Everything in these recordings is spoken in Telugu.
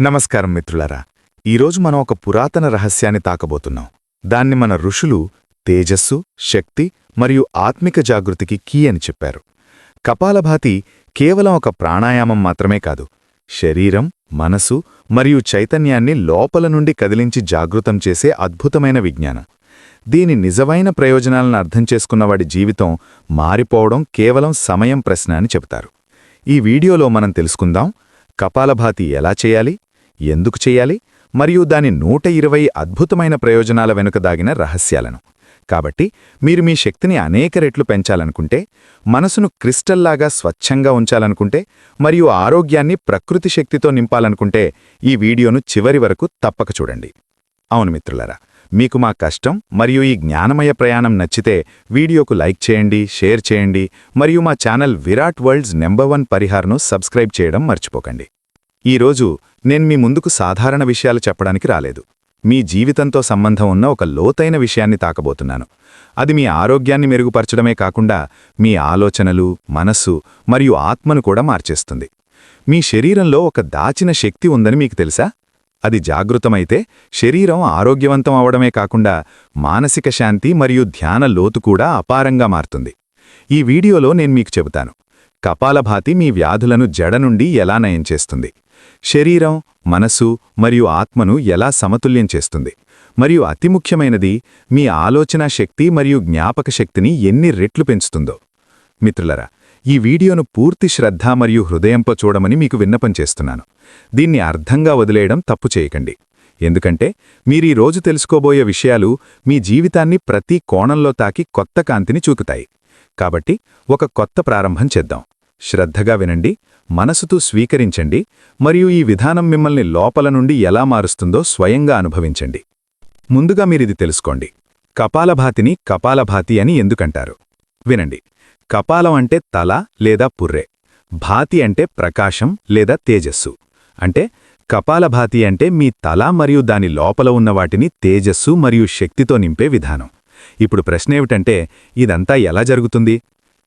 నమస్కారం మిత్రులారా. ఈరోజు మనం ఒక పురాతన రహస్యాన్ని తాకబోతున్నాం. దాన్ని మన ఋషులు తేజస్సు శక్తి మరియు ఆత్మిక జాగృతికి కీ అని చెప్పారు. కపాలభాతి కేవలం ఒక ప్రాణాయామం మాత్రమే కాదు. శరీరం మనసు మరియు చైతన్యాన్ని లోపల నుండి కదిలించి జాగృతం చేసే అద్భుతమైన విజ్ఞానం. దీని నిజమైన ప్రయోజనాలను అర్థం చేసుకున్నవాడి జీవితం మారిపోవడం కేవలం సమయం ప్రశ్న అని చెబుతారు. ఈ వీడియోలో మనం తెలుసుకుందాం కపాలభాతి ఎలా చేయాలి? ఎందుకు చేయాలి? మరియు దాని నూట ఇరవై అద్భుతమైన ప్రయోజనాల వెనుక దాగిన రహస్యాలను. కాబట్టి మీరు మీ శక్తిని అనేక రెట్లు పెంచాలనుకుంటే మనసును క్రిస్టల్లాగా స్వచ్ఛంగా ఉంచాలనుకుంటే మరియు ఆరోగ్యాన్ని ప్రకృతి శక్తితో నింపాలనుకుంటే ఈ వీడియోను చివరి వరకు తప్పక చూడండి. అవును మిత్రులరా మీకు మా కష్టం మరియు ఈ జ్ఞానమయ ప్రయాణం నచ్చితే వీడియోకు లైక్ చేయండి షేర్ చేయండి మరియు మా channel Virat worlds number one పరిహార్ను subscribe చేయడం మర్చిపోకండి. ఈరోజు నేను మీ ముందుకు సాధారణ విషయాలు చెప్పడానికి రాలేదు. మీ జీవితంతో సంబంధం ఉన్న ఒక లోతైన విషయాన్ని తాకబోతున్నాను. అది మీ ఆరోగ్యాన్ని మెరుగుపరచడమే కాకుండా మీ ఆలోచనలు మనస్సు మరియు ఆత్మను కూడా మార్చేస్తుంది. మీ శరీరంలో ఒక దాచిన శక్తి ఉందని మీకు తెలుసా? అది జాగృతమైతే శరీరం ఆరోగ్యవంతం అవడమే కాకుండా మానసిక శాంతి మరియు ధ్యాన లోతు కూడా అపారంగా మారుతుంది. ఈ వీడియోలో నేను మీకు చెబుతాను. కపాలభాతి మీ వ్యాధులను జడ నుండి ఎలా నయం చేస్తుంది? శరీరం మనసు మరియు ఆత్మను ఎలా సమతుల్యం చేస్తుంది? మరియు అతి ముఖ్యమైనది మీ ఆలోచనా శక్తి మరియు జ్ఞాపక శక్తిని ఎన్ని రెట్లు పెంచుతుందో. మిత్రులరా ఈ వీడియోను పూర్తి శ్రద్ధ మరియు హృదయంతో చూడమని మీకు విన్నపం చేస్తున్నాను. దీన్ని అర్థంగా వదిలేయడం తప్పు చేయకండి. ఎందుకంటే మీరీ రోజు తెలుసుకోబోయే విషయాలు మీ జీవితాన్ని ప్రతి కోణంలో తాకి కొత్త కాంతిని చూకుతాయి. కాబట్టి ఒక కొత్త ప్రారంభం చేద్దాం. శ్రద్ధగా వినండి మనసుతో స్వీకరించండి మరియు ఈ విధానం మిమ్మల్ని లోపల నుండి ఎలా మారుస్తుందో స్వయంగా అనుభవించండి. ముందుగా మీరిది తెలుసుకోండి. కపాలభాతిని కపాలభాతి అని ఎందుకంటారు? వినండి. కపాలం అంటే తల లేదా పుర్రె. భాతి అంటే ప్రకాశం లేదా తేజస్సు. అంటే కపాలభాతి అంటే మీ తల మరియు దాని లోపల ఉన్న వాటిని తేజస్సు మరియు శక్తితో నింపే విధానం. ఇప్పుడు ప్రశ్నేమిటంటే ఇదంతా ఎలా జరుగుతుంది?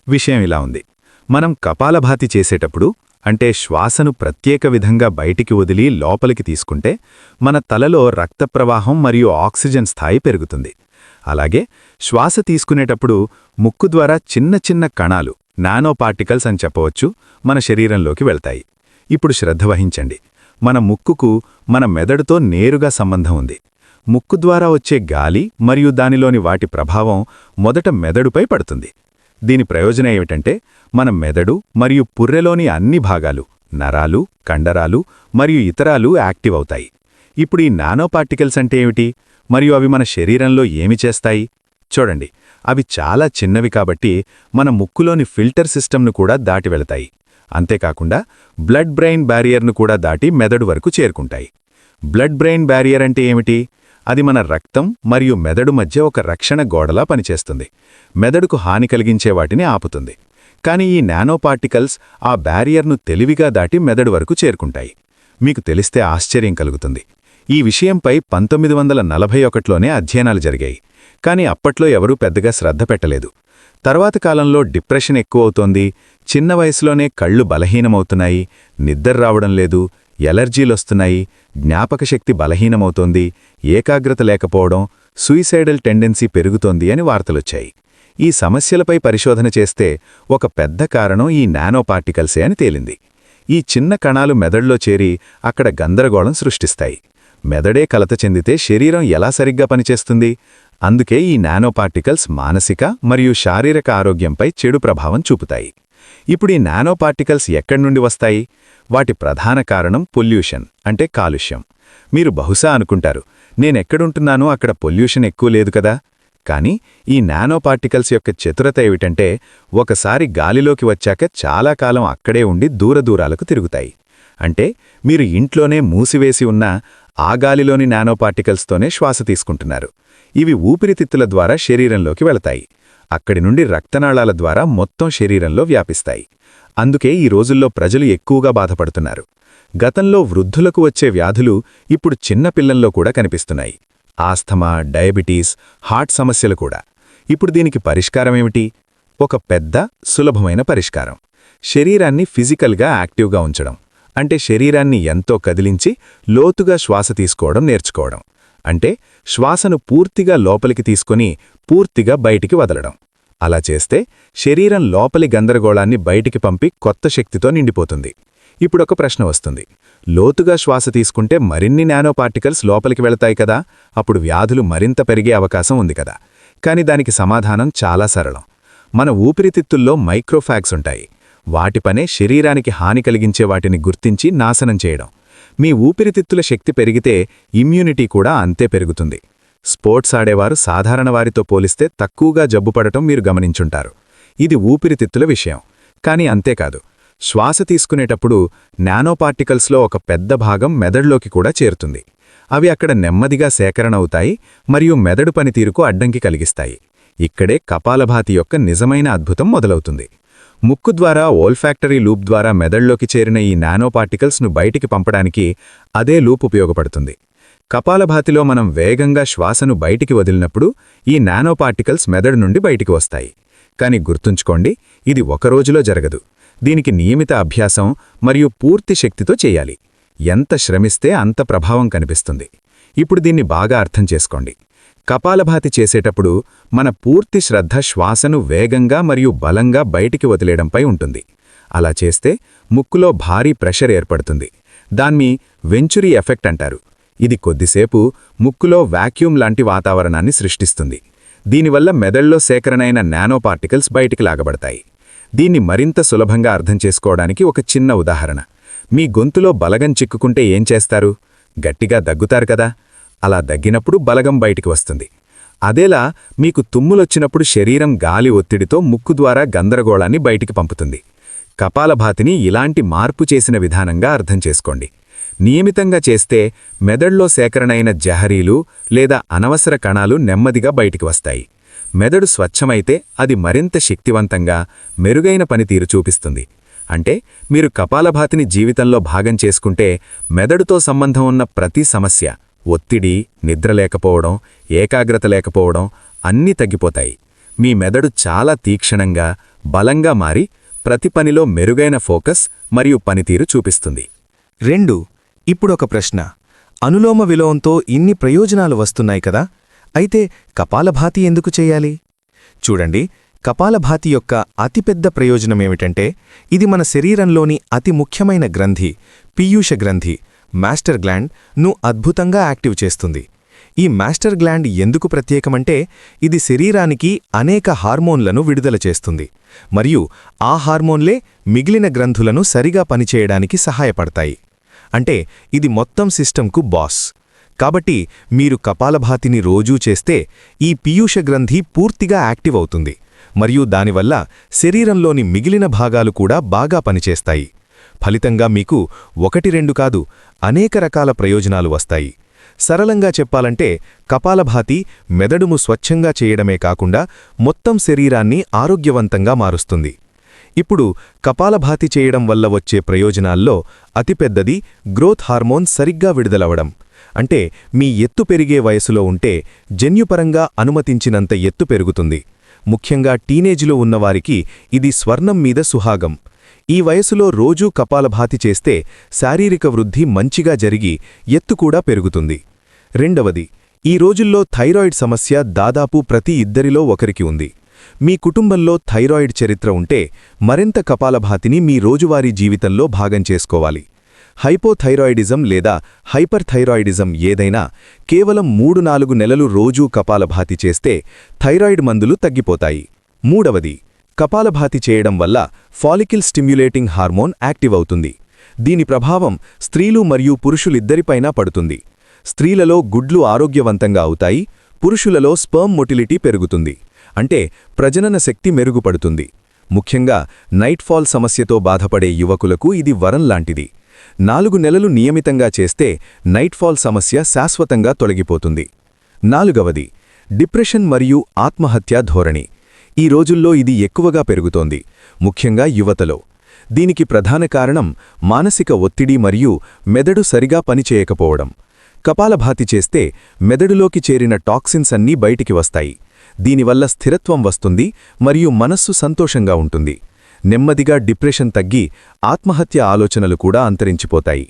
విషయం ఇలా ఉంది. మనం కపాలభాతి చేసేటప్పుడు అంటే శ్వాసను ప్రత్యేక విధంగా బయటికి వదిలి లోపలికి తీసుకుంటే మన తలలో రక్త ప్రవాహం మరియు ఆక్సిజన్ స్థాయి పెరుగుతుంది. అలాగే శ్వాస తీసుకునేటప్పుడు ముక్కు ద్వారా చిన్న చిన్న కణాలు నానో పార్టికల్స్ అని చెప్పవచ్చు మన శరీరంలోకి వెళ్తాయి. ఇప్పుడు శ్రద్ధ వహించండి. మన ముక్కుకు మన మెదడుతో నేరుగా సంబంధం ఉంది. ముక్కు ద్వారా వచ్చే గాలి మరియు దానిలోని వాటి ప్రభావం మొదట మెదడుపై పడుతుంది. దీని ప్రయోజనం ఏమిటంటే మన మెదడు మరియు పుర్రెలోని అన్ని భాగాలు నరాలు కండరాలు మరియు ఇతరాలు యాక్టివ్ అవుతాయి. ఇప్పుడు ఈ నానో పార్టికల్స్ అంటే ఏమిటి? మరియు అవి మన శరీరంలో ఏమి చేస్తాయి? చూడండి అవి చాలా చిన్నవి కాబట్టి మన ముక్కులోని ఫిల్టర్ సిస్టమ్ను కూడా దాటి వెళతాయి. అంతేకాకుండా బ్లడ్ బ్రెయిన్ బ్యారియర్ను కూడా దాటి మెదడు వరకు చేరుకుంటాయి. బ్లడ్ బ్రెయిన్ బ్యారియర్ అంటే ఏమిటి? అది మన రక్తం మరియు మెదడు మధ్య ఒక రక్షణ గోడలా పనిచేస్తుంది. మెదడుకు హాని కలిగించే వాటిని ఆపుతుంది. కానీ ఈ నానోపార్టికల్స్ ఆ బ్యారియర్ను తెలివిగా దాటి మెదడు వరకు చేరుకుంటాయి. మీకు తెలిస్తే ఆశ్చర్యం కలుగుతుంది. ఈ విషయంపై పంతొమ్మిది వందల నలభై ఒకటిలోనే అధ్యయనాలు జరిగాయి. కానీ అప్పట్లో ఎవరూ పెద్దగా శ్రద్ధ పెట్టలేదు. తర్వాత కాలంలో డిప్రెషన్ ఎక్కువవుతోంది చిన్న వయసులోనే కళ్ళు బలహీనమవుతున్నాయి. నిద్ర రావడం లేదు. ఎలర్జీలొస్తున్నాయి జ్ఞాపకశక్తి బలహీనమవుతోంది ఏకాగ్రత లేకపోవడం సూయిసైడల్ టెండెన్సీ పెరుగుతోంది అని వార్తలొచ్చాయి. ఈ సమస్యలపై పరిశోధన చేస్తే ఒక పెద్ద కారణం ఈ నానోపార్టికల్సే అని తేలింది. ఈ చిన్న కణాలు మెదడులో చేరి అక్కడ గందరగోళం సృష్టిస్తాయి. మెదడే కలత చెందితే శరీరం ఎలా సరిగ్గా పనిచేస్తుంది? అందుకే ఈ నానోపార్టికల్స్ మానసిక మరియు శారీరక ఆరోగ్యంపై చెడు ప్రభావం చూపుతాయి. ఇప్పుడు ఈ నానోపార్టికల్స్ ఎక్కడి నుండి వస్తాయి? వాటి ప్రధాన కారణం పొల్యూషన్ అంటే కాలుష్యం. మీరు బహుశా అనుకుంటారు నేనెక్కడుంటున్నానో అక్కడ పొల్యూషన్ ఎక్కువ లేదు కదా? కానీ ఈ నానోపార్టికల్స్ యొక్క చతురత ఏమిటంటే ఒకసారి గాలిలోకి వచ్చాక చాలా కాలం అక్కడే ఉండి దూరదూరాలకు తిరుగుతాయి. అంటే మీరు ఇంట్లోనే మూసివేసి ఉన్న ఆ గాలిలోని నానోపార్టికల్స్తోనే శ్వాస తీసుకుంటున్నారు. ఇవి ఊపిరితిత్తుల ద్వారా శరీరంలోకి వెళతాయి. అక్కడి నుండి రక్తనాళాల ద్వారా మొత్తం శరీరంలో వ్యాపిస్తాయి. అందుకే ఈ రోజుల్లో ప్రజలు ఎక్కువగా బాధపడుతున్నారు. గతంలో వృద్ధులకు వచ్చే వ్యాధులు ఇప్పుడు చిన్న పిల్లల్లో కూడా కనిపిస్తున్నాయి. ఆస్థమా డయాబెటీస్ హార్ట్ సమస్యలు కూడా. ఇప్పుడు దీనికి పరిష్కారమేమిటి ఒక పెద్ద సులభమైన పరిష్కారం. శరీరాన్ని ఫిజికల్గా యాక్టివ్గా ఉంచడం. అంటే శరీరాన్ని ఎంతో కదిలించి లోతుగా శ్వాస తీసుకోవడం నేర్చుకోవడం. అంటే శ్వాసను పూర్తిగా లోపలికి తీసుకొని పూర్తిగా బయటికి వదలడం. అలా చేస్తే శరీరం లోపలి గందరగోళాన్ని బయటికి పంపి కొత్త శక్తితో నిండిపోతుంది. ఇప్పుడొక ప్రశ్న వస్తుంది. లోతుగా శ్వాస తీసుకుంటే మరిన్ని నానో పార్టికల్స్ లోపలికి వెళతాయి కదా? అప్పుడు వ్యాధులు మరింత పెరిగే అవకాశం ఉంది కదా? కాని దానికి సమాధానం చాలా సరళం. మన ఊపిరితిత్తుల్లో మైక్రోఫాగ్స్ ఉంటాయి. వాటి పనే శరీరానికి హాని కలిగించే వాటిని గుర్తించి నాశనం చేయడం. మీ ఊపిరితిత్తుల శక్తి పెరిగితే ఇమ్యూనిటీ కూడా అంతే పెరుగుతుంది. స్పోర్ట్స్ ఆడేవారు సాధారణ వారితో పోలిస్తే తక్కువగా జబ్బుపడటం మీరు గమనించుంటారు. ఇది ఊపిరితిత్తుల విషయం. కానీ అంతేకాదు శ్వాస తీసుకునేటప్పుడు నానోపార్టికల్స్లో ఒక పెద్ద భాగం మెదడులోకి కూడా చేరుతుంది. అవి అక్కడ నెమ్మదిగా సేకరణ అవుతాయి మరియు మెదడు పనితీరుకు అడ్డంకి కలిగిస్తాయి. ఇక్కడే కపాలభాతి యొక్క నిజమైన అద్భుతం మొదలవుతుంది. ముక్కు ద్వారా ఓల్ఫాక్టరీ లూప్ ద్వారా మెదడులోకి చేరిన ఈ నానోపార్టికల్స్ను బయటికి పంపడానికి అదే లూప్ ఉపయోగపడుతుంది. కపాలభాతిలో మనం వేగంగా శ్వాసను బయటికి వదిలినప్పుడు ఈ నానోపార్టికల్స్ మెదడు నుండి బయటికి వస్తాయి. కాని గుర్తుంచుకోండి ఇది ఒక రోజులో జరగదు. దీనికి నియమిత అభ్యాసం మరియు పూర్తి శక్తితో చేయాలి. ఎంత శ్రమిస్తే అంత ప్రభావం కనిపిస్తుంది. ఇప్పుడు దీన్ని బాగా అర్థం చేసుకోండి. కపాలభాతి చేసేటప్పుడు మన పూర్తి శ్రద్ధ శ్వాసను వేగంగా మరియు బలంగా బయటికి వదిలేయడంపై ఉంటుంది. అలా చేస్తే ముక్కులో భారీ ప్రెషర్ ఏర్పడుతుంది. దాన్ని వెంచురీ ఎఫెక్ట్ అంటారు. ఇది కొద్దిసేపు ముక్కులో వాక్యూమ్ లాంటి వాతావరణాన్ని సృష్టిస్తుంది. దీనివల్ల మెదళ్ళో సేకరణైన నానో పార్టికల్స్ బయటికి లాగబడతాయి. దీన్ని మరింత సులభంగా అర్థం చేసుకోవడానికి ఒక చిన్న ఉదాహరణ. మీ గొంతులో బలగం చిక్కుకుంటే ఏం చేస్తారు? గట్టిగా దగ్గుతారు కదా? అలా దగ్గినప్పుడు బలగం బయటికి వస్తుంది. అదేలా మీకు తుమ్ములొచ్చినప్పుడు శరీరం గాలి ఒత్తిడితో ముక్కు ద్వారా గందరగోళాన్ని బయటికి పంపుతుంది. కపాలభాతిని ఇలాంటి మార్పు చేసిన విధానంగా అర్థం చేసుకోండి. నియమితంగా చేస్తే మెదడులో సేకరణైన జహరీలు లేదా అనవసర కణాలు నెమ్మదిగా బయటికి వస్తాయి. మెదడు స్వచ్ఛమైతే అది మరింత శక్తివంతంగా మెరుగైన పనితీరు చూపిస్తుంది. అంటే మీరు కపాలభాతిని జీవితంలో భాగం చేసుకుంటే మెదడుతో సంబంధం ఉన్న ప్రతి సమస్య ఒత్తిడి నిద్రలేకపోవడం ఏకాగ్రత లేకపోవడం అన్నీ తగ్గిపోతాయి. మీ మెదడు చాలా తీక్షణంగా బలంగా మారి ప్రతి పనిలో మెరుగైన ఫోకస్ మరియు పనితీరు చూపిస్తుంది. రెండు ఇప్పుడొక ప్రశ్న. అనులోమ విలోమంతో ఇన్ని ప్రయోజనాలు వస్తున్నాయి కదా? అయితే కపాలభాతి ఎందుకు చేయాలి? చూడండి కపాలభాతి యొక్క అతిపెద్ద ప్రయోజనమేమిటంటే ఇది మన శరీరంలోని అతి ముఖ్యమైన గ్రంథి పీయూష గ్రంథి మాస్టర్ గ్లాండ్ను అద్భుతంగా యాక్టివ్ చేస్తుంది. ఈ మాస్టర్ గ్లాండ్ ఎందుకు ప్రత్యేకమంటే ఇది శరీరానికి అనేక హార్మోన్లను విడుదల చేస్తుంది. మరియు ఆ హార్మోన్లే మిగిలిన గ్రంథులను సరిగా పనిచేయడానికి సహాయపడతాయి. అంటే ఇది మొత్తం సిస్టంకు బాస్. కాబట్టి మీరు కపాలభాతిని రోజూ చేస్తే ఈ పీయూష గ్రంథి పూర్తిగా యాక్టివ్ అవుతుంది. మరియు దానివల్ల శరీరంలోని మిగిలిన భాగాలు కూడా బాగా పనిచేస్తాయి. ఫలితంగా మీకు ఒకటి రెండు కాదు అనేక రకాల ప్రయోజనాలు వస్తాయి. సరళంగా చెప్పాలంటే కపాలభాతి మెదడుము స్వచ్ఛంగా చేయడమే కాకుండా మొత్తం శరీరాన్ని ఆరోగ్యవంతంగా మారుస్తుంది. ఇప్పుడు కపాలభాతి చేయడం వల్ల వచ్చే ప్రయోజనాల్లో అతిపెద్దది గ్రోత్ హార్మోన్ సరిగ్గా విడుదలవడం. అంటే మీ ఎత్తు పెరిగే వయసులో ఉంటే జన్యుపరంగా అనుమతించినంత ఎత్తు పెరుగుతుంది. ముఖ్యంగా టీనేజ్లో ఉన్నవారికి ఇది స్వర్ణం మీద సుహాగం. ఈ వయసులో రోజూ కపాలభాతి చేస్తే శారీరక వృద్ధి మంచిగా జరిగి ఎత్తు కూడా పెరుగుతుంది. రెండవది ఈ రోజుల్లో థైరాయిడ్ సమస్య దాదాపు ప్రతి ఇద్దరిలో ఒకరికి ఉంది. మీ కుటుంబంలో థైరాయిడ్ చరిత్ర ఉంటే మరింత కపాలభాతిని మీ రోజువారీ జీవితంలో భాగం చేసుకోవాలి. హైపోథైరాయిడిజం లేదా హైపర్థైరాయిడిజం ఏదైనా కేవలం మూడు నాలుగు నెలలు రోజూ కపాలభాతి చేస్తే థైరాయిడ్ మందులు తగ్గిపోతాయి. మూడవది కపాలభాతి చేయడం వల్ల ఫాలికిల్ స్టిమ్యులేటింగ్ హార్మోన్ యాక్టివ్ అవుతుంది. దీని ప్రభావం స్త్రీలు మరియు పురుషులిద్దరిపైనా పడుతుంది. స్త్రీలలో గుడ్లు ఆరోగ్యవంతంగా అవుతాయి పురుషులలో స్పర్మ్ మొటిలిటీ పెరుగుతుంది. అంటే ప్రజనన శక్తి మెరుగుపడుతుంది. ముఖ్యంగా నైట్ఫాల్ సమస్యతో బాధపడే యువకులకు ఇది వరం లాంటిది. నాలుగు నెలలు నియమితంగా చేస్తే నైట్ఫాల్ సమస్య శాశ్వతంగా తొలగిపోతుంది. నాలుగవది డిప్రెషన్ మరియు ఆత్మహత్యా ధోరణి. ఈ రోజుల్లో ఇది ఎక్కువగా పెరుగుతోంది. ముఖ్యంగా యువతలో. దీనికి ప్రధాన కారణం మానసిక ఒత్తిడి మరియు మెదడు సరిగా పనిచేయకపోవడం. కపాలభాతి చేస్తే మెదడులోకి చేరిన టాక్సిన్స్ అన్నీ బయటికి వస్తాయి. దీనివల్ల స్థిరత్వం వస్తుంది మరియు మనస్సు సంతోషంగా ఉంటుంది. నెమ్మదిగా డిప్రెషన్ తగ్గి ఆత్మహత్య ఆలోచనలు కూడా అంతరించిపోతాయి.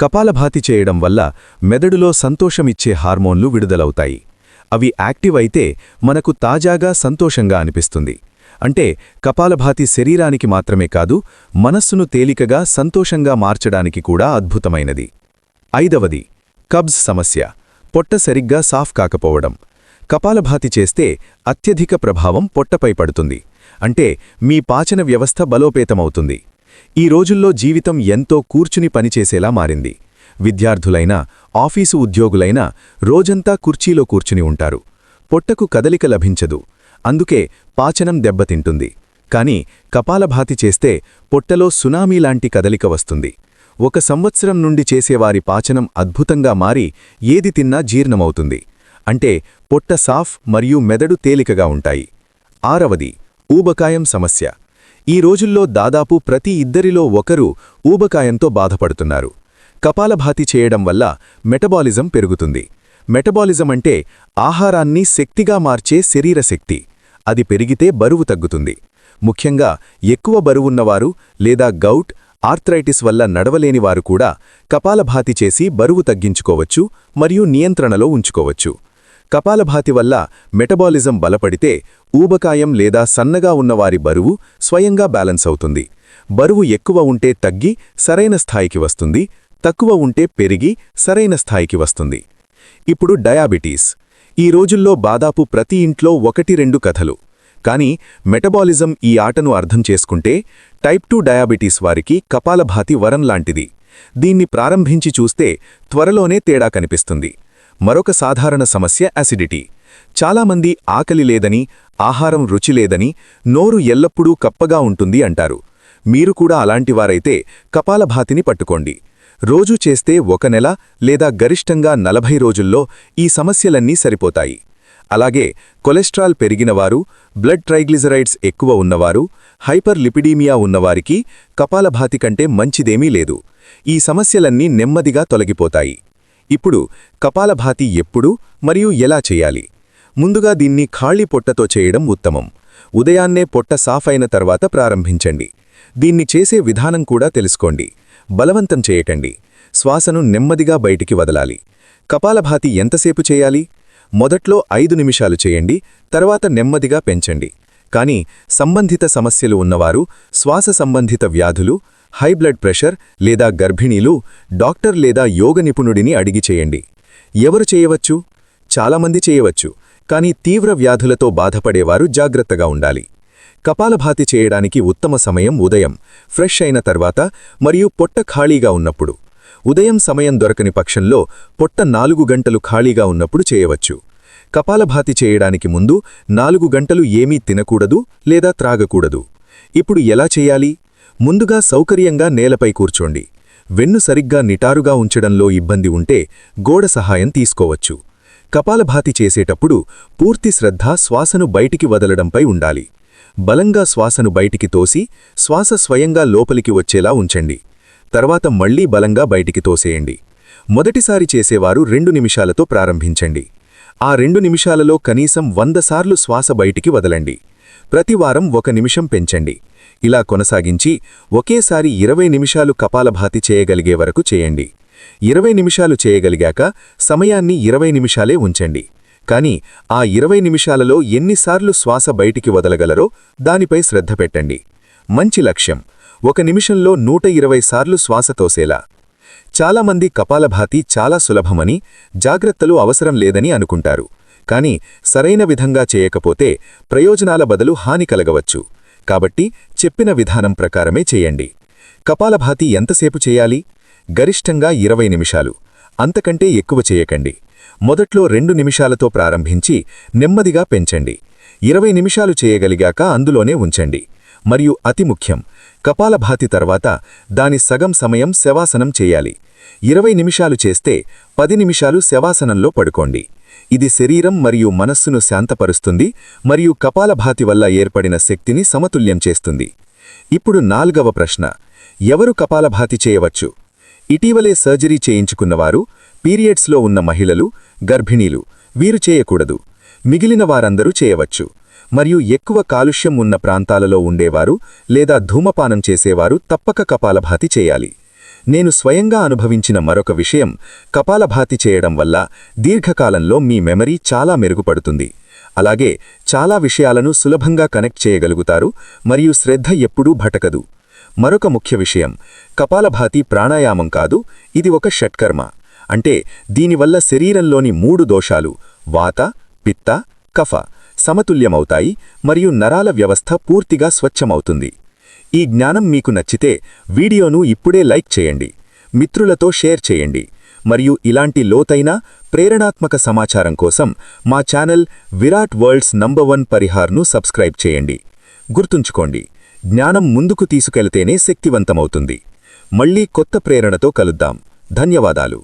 కపాలభాతి చేయడం వల్ల మెదడులో సంతోషమిచ్చే హార్మోన్లు విడుదలవుతాయి. అవి యాక్టివ్ అయితే మనకు తాజాగా సంతోషంగా అనిపిస్తుంది. అంటే కపాలభాతి శరీరానికి మాత్రమే కాదు మనస్సును తేలికగా సంతోషంగా మార్చడానికి కూడా అద్భుతమైనది. ఐదవది కబ్జ్ సమస్య. పొట్ట సరిగ్గా సాఫ్ కాకపోవడం. కపాలభాతి చేస్తే అత్యధిక ప్రభావం పొట్టపై పడుతుంది. అంటే మీ పాచన వ్యవస్థ బలోపేతమవుతుంది. ఈ రోజుల్లో జీవితం ఎంతో కూర్చుని పనిచేసేలా మారింది. విద్యార్థులైనా ఆఫీసు ఉద్యోగులైనా రోజంతా కుర్చీలో కూర్చుని ఉంటారు. పొట్టకు కదలిక లభించదు. అందుకే పాచనం దెబ్బతింటుంది. కాని కపాలభాతి చేస్తే పొట్టలో సునామీలాంటి కదలిక వస్తుంది. ఒక సంవత్సరం నుండి చేసేవారి పాచనం అద్భుతంగా మారి ఏది తిన్నా జీర్ణమవుతుంది. అంటే పొట్ట సాఫ్ మరియు మెదడు తేలికగా ఉంటాయి. ఆరవది ఊబకాయం సమస్య. ఈ రోజుల్లో దాదాపు ప్రతి ఇద్దరిలో ఒకరు ఊబకాయంతో బాధపడుతున్నారు. కపాలభాతి చేయడం వల్ల మెటబాలిజం పెరుగుతుంది. మెటబాలిజం అంటే ఆహారాన్ని శక్తిగా మార్చే శరీర శక్తి. అది పెరిగితే బరువు తగ్గుతుంది. ముఖ్యంగా ఎక్కువ బరువున్నవారు లేదా గౌట్ ఆర్థరైటిస్ వల్ల నడవలేనివారు కూడా కపాలభాతి చేసి బరువు తగ్గించుకోవచ్చు మరియు నియంత్రణలో ఉంచుకోవచ్చు. కపాలభాతి వల్ల మెటబాలిజం బలపడితే ఊబకాయం లేదా సన్నగా ఉన్నవారి బరువు స్వయంగా బ్యాలెన్స్ అవుతుంది. బరువు ఎక్కువ ఉంటే తగ్గి సరైన స్థాయికి వస్తుంది తక్కువ ఉంటే పెరిగి సరైన స్థాయికి వస్తుంది. ఇప్పుడు డయాబెటీస్. ఈ రోజుల్లో దాదాపు ప్రతి ఇంట్లో ఒకటి రెండు కథలు. కానీ మెటబాలిజం ఈ ఆటను అర్థం చేసుకుంటే టైప్ టూ డయాబెటీస్ వారికి కపాలభాతి వరం లాంటిది. దీన్ని ప్రారంభించి చూస్తే త్వరలోనే తేడా కనిపిస్తుంది. మరొక సాధారణ సమస్య అసిడిటీ చాలామంది ఆకలి లేదని ఆహారం రుచి లేదని నోరు ఎల్లప్పుడూ కప్పగా ఉంటుంది అంటారు. మీరు కూడా అలాంటివారైతే కపాలభాతిని పట్టుకోండి. రోజూ చేస్తే ఒక నెల లేదా గరిష్టంగా నలభై రోజుల్లో ఈ సమస్యలన్నీ సరిపోతాయి. అలాగే కొలెస్ట్రాల్ పెరిగినవారు బ్లడ్ ట్రైగ్లిజరైడ్స్ ఎక్కువ ఉన్నవారు హైపర్ లిపిడీమియా ఉన్నవారికి కపాలభాతి కంటే మంచిదేమీ లేదు. ఈ సమస్యలన్నీ నెమ్మదిగా తొలగిపోతాయి. ఇప్పుడు కపాలభాతి ఎప్పుడు మరియు ఎలా చేయాలి? ముందుగా దీన్ని ఖాళీ పొట్టతో చేయడం ఉత్తమం. ఉదయాన్నే పొట్ట సాఫ్ అయిన తర్వాత ప్రారంభించండి. దీన్ని చేసే విధానం కూడా తెలుసుకోండి. బలవంతం చేయకండి శ్వాసను నెమ్మదిగా బయటికి వదలాలి. కపాలభాతి ఎంతసేపు చేయాలి? మొదట్లో ఐదు నిమిషాలు చేయండి తర్వాత నెమ్మదిగా పెంచండి. కానీ సంబంధిత సమస్యలు ఉన్నవారు శ్వాస సంబంధిత వ్యాధులు హై బ్లడ్ ప్రెషర్ లేదా గర్భిణీలు డాక్టర్ లేదా యోగ నిపుణుడిని అడిగి చేయండి. ఎవరు చేయవచ్చు? చాలామంది చేయవచ్చు కానీ తీవ్ర వ్యాధులతో బాధపడేవారు జాగ్రత్తగా ఉండాలి. కపాలభాతి చేయడానికి ఉత్తమ సమయం ఉదయం ఫ్రెష్ అయిన తర్వాత మరియు పొట్ట ఖాళీగా ఉన్నప్పుడు. ఉదయం సమయం దొరకని పక్షంలో పొట్ట నాలుగు గంటలు ఖాళీగా ఉన్నప్పుడు చేయవచ్చు. కపాలభాతి చేయడానికి ముందు నాలుగు గంటలు ఏమీ తినకూడదు లేదా త్రాగకూడదు. ఇప్పుడు ఎలా చేయాలి? ముందుగా సౌకర్యంగా నేలపై కూర్చోండి. వెన్ను సరిగ్గా నిటారుగా ఉంచడంలో ఇబ్బంది ఉంటే గోడ సహాయం తీసుకోవచ్చు. కపాలభాతి చేసేటప్పుడు పూర్తి శ్రద్ధ శ్వాసను బయటికి వదలడంపై ఉండాలి. బలంగా శ్వాసను బయటికి తోసి శ్వాస స్వయంగా లోపలికి వచ్చేలా ఉంచండి. తర్వాత మళ్ళీ బలంగా బయటికి తోసేయండి. మొదటిసారి చేసేవారు రెండు నిమిషాలతో ప్రారంభించండి. ఆ రెండు నిమిషాలలో కనీసం వంద సార్లు శ్వాస బయటికి వదలండి. ప్రతివారం ఒక నిమిషం పెంచండి. ఇలా కొనసాగించి ఒకేసారి ఇరవై నిమిషాలు కపాలభాతి చేయగలిగే వరకు చేయండి. ఇరవై నిమిషాలు చేయగలిగాక సమయాన్ని ఇరవై నిమిషాలే ఉంచండి. కాని ఆ ఇరవై నిమిషాలలో ఎన్నిసార్లు శ్వాస బయటికి వదలగలరో దానిపై శ్రద్ధ పెట్టండి. మంచి లక్ష్యం. ఒక నిమిషంలో నూట ఇరవై సార్లు శ్వాస తోసేలా. చాలామంది కపాలభాతి చాలా సులభమని జాగ్రత్తలు అవసరం లేదని అనుకుంటారు. కాని సరైన విధంగా చేయకపోతే ప్రయోజనాల బదులు హాని కలగవచ్చు. కాబట్టి చెప్పిన విధానం ప్రకారమే చేయండి. కపాలభాతి ఎంతసేపు చేయాలి? గరిష్టంగా ఇరవై నిమిషాలు. అంతకంటే ఎక్కువ చేయకండి. మొదట్లో రెండు నిమిషాలతో ప్రారంభించి నెమ్మదిగా పెంచండి. ఇరవై నిమిషాలు చేయగలిగాక అందులోనే ఉంచండి. మరియు అతి ముఖ్యం కపాలభాతి తర్వాత దాని సగం సమయం శవాసనం చేయాలి. ఇరవై నిమిషాలు చేస్తే పది నిమిషాలు శవాసనంలో పడుకోండి. ఇది శరీరం మరియు మనస్సును శాంతపరుస్తుంది మరియు కపాలభాతి వల్ల ఏర్పడిన శక్తిని సమతుల్యం చేస్తుంది. ఇప్పుడు నాల్గవ ప్రశ్న. ఎవరు కపాలభాతి చేయవచ్చు? ఇటీవలే సర్జరీ చేయించుకున్నవారు పీరియడ్స్లో ఉన్న మహిళలు గర్భిణీలు వీరు చేయకూడదు. మిగిలిన వారందరూ చేయవచ్చు. మరియు ఎక్కువ కాలుష్యం ఉన్న ప్రాంతాలలో ఉండేవారు లేదా ధూమపానం చేసేవారు తప్పక కపాలభాతి చేయాలి. నేను స్వయంగా అనుభవించిన మరొక విషయం కపాలభాతి చేయడం వల్ల దీర్ఘకాలంలో మీ మెమరీ చాలా మెరుగుపడుతుంది. అలాగే చాలా విషయాలను సులభంగా కనెక్ట్ చేయగలుగుతారు మరియు శ్రద్ధ ఎప్పుడూ భటకదు. మరొక ముఖ్య విషయం కపాలభాతి ప్రాణాయామం కాదు ఇది ఒక షట్కర్మ. అంటే దీనివల్ల శరీరంలోని మూడు దోషాలు వాత పిత్త కఫ. సమతుల్యమవుతాయి మరియు నరాల వ్యవస్థ పూర్తిగా స్వచ్ఛమవుతుంది. ఈ జ్ఞానం మీకు నచ్చితే వీడియోను ఇప్పుడే లైక్ చేయండి మిత్రులతో షేర్ చేయండి మరియు ఇలాంటి లోతైన ప్రేరణాత్మక సమాచారం కోసం మా channel Virat worlds number one పరిహార్ను subscribe చేయండి. గుర్తుంచుకోండి జ్ఞానం ముందుకు తీసుకెళ్తేనే శక్తివంతమవుతుంది. మళ్ళీ కొత్త ప్రేరణతో కలుద్దాం. ధన్యవాదాలు.